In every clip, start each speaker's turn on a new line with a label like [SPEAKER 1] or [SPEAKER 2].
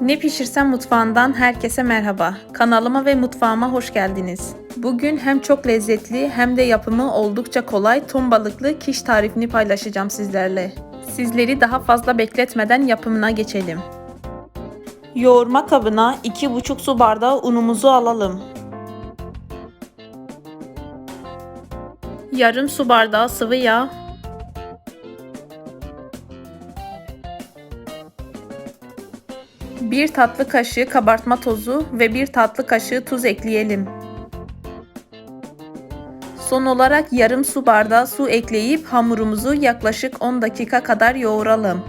[SPEAKER 1] Ne pişirsem mutfağından herkese merhaba. Kanalıma ve mutfağıma hoş geldiniz. Bugün hem çok lezzetli hem de yapımı oldukça kolay ton balıklı kiş tarifini paylaşacağım sizlerle. Sizleri daha fazla bekletmeden yapımına geçelim. Yoğurma kabına 2,5 su bardağı unumuzu alalım. Yarım su bardağı sıvı yağ, 1 tatlı kaşığı kabartma tozu ve 1 tatlı kaşığı tuz ekleyelim. Son olarak yarım su bardağı su ekleyip hamurumuzu yaklaşık 10 dakika kadar yoğuralım.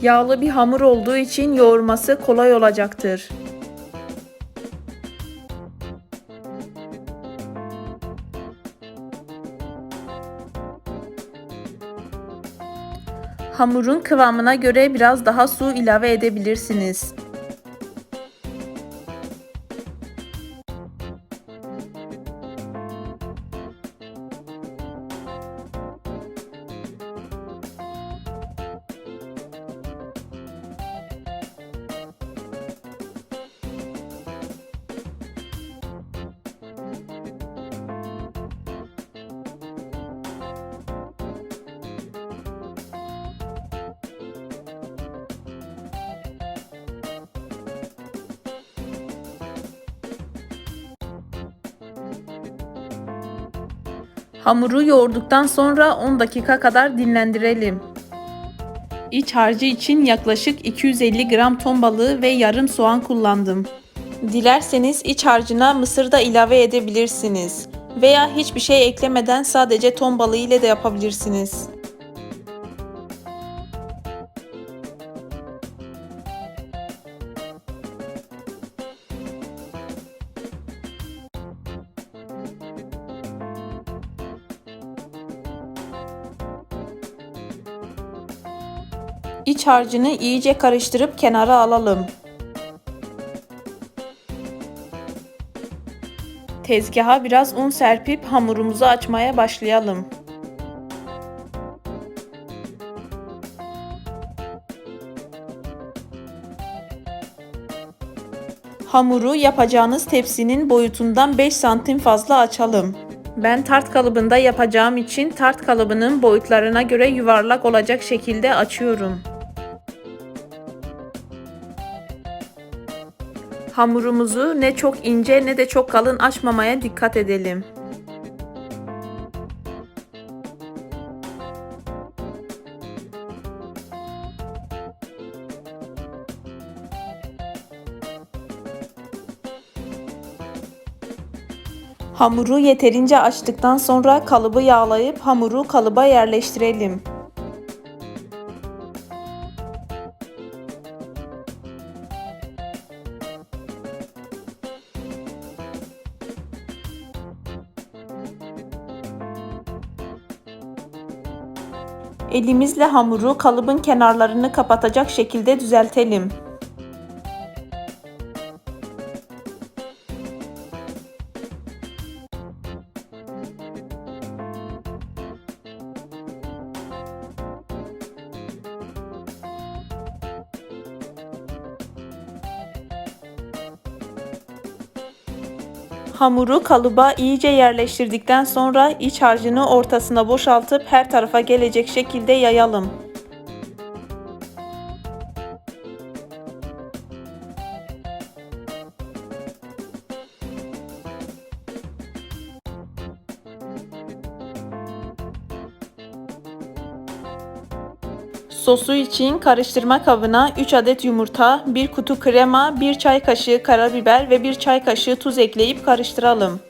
[SPEAKER 1] Yağlı bir hamur olduğu için yoğurması kolay olacaktır. Hamurun kıvamına göre biraz daha su ilave edebilirsiniz. Hamuru yoğurduktan sonra 10 dakika kadar dinlendirelim. İç harcı için yaklaşık 250 gram ton balığı ve yarım soğan kullandım. Dilerseniz iç harcına mısır da ilave edebilirsiniz. Veya hiçbir şey eklemeden sadece ton balığı ile de yapabilirsiniz. İç harcını iyice karıştırıp kenara alalım. Tezgaha biraz un serpip hamurumuzu açmaya başlayalım. Hamuru yapacağınız tepsinin boyutundan 5 santim fazla açalım. Ben tart kalıbında yapacağım için tart kalıbının boyutlarına göre yuvarlak olacak şekilde açıyorum. Hamurumuzu ne çok ince ne de çok kalın açmamaya dikkat edelim. Hamuru yeterince açtıktan sonra kalıbı yağlayıp hamuru kalıba yerleştirelim. Elimizle hamuru kalıbın kenarlarını kapatacak şekilde düzeltelim. Hamuru kalıba iyice yerleştirdikten sonra iç harcını ortasına boşaltıp her tarafa gelecek şekilde yayalım. Sosu için karıştırma kabına 3 adet yumurta, 1 kutu krema, 1 çay kaşığı karabiber ve 1 çay kaşığı tuz ekleyip karıştıralım.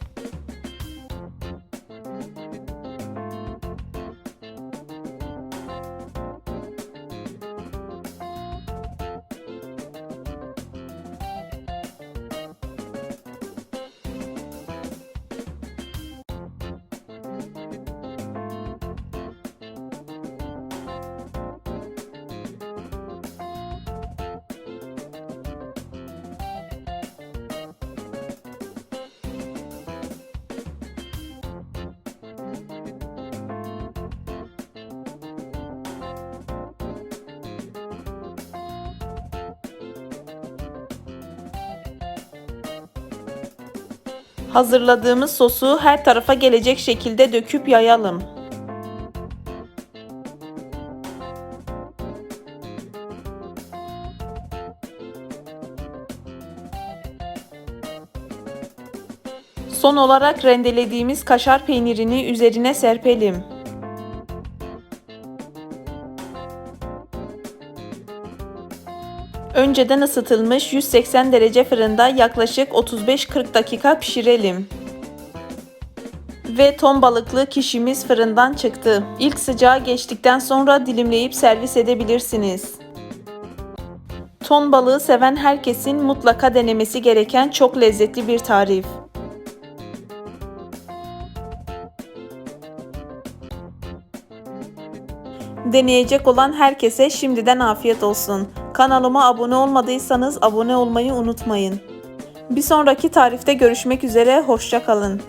[SPEAKER 1] Hazırladığımız sosu her tarafa gelecek şekilde döküp yayalım. Son olarak rendelediğimiz kaşar peynirini üzerine serpelim. Önceden ısıtılmış 180 derece fırında yaklaşık 35-40 dakika pişirelim. Ve ton balıklı kişimiz fırından çıktı. İlk sıcağı geçtikten sonra dilimleyip servis edebilirsiniz. Ton balığı seven herkesin mutlaka denemesi gereken çok lezzetli bir tarif. Deneyecek olan herkese şimdiden afiyet olsun. Kanalıma abone olmadıysanız abone olmayı unutmayın. Bir sonraki tarifte görüşmek üzere, hoşça kalın.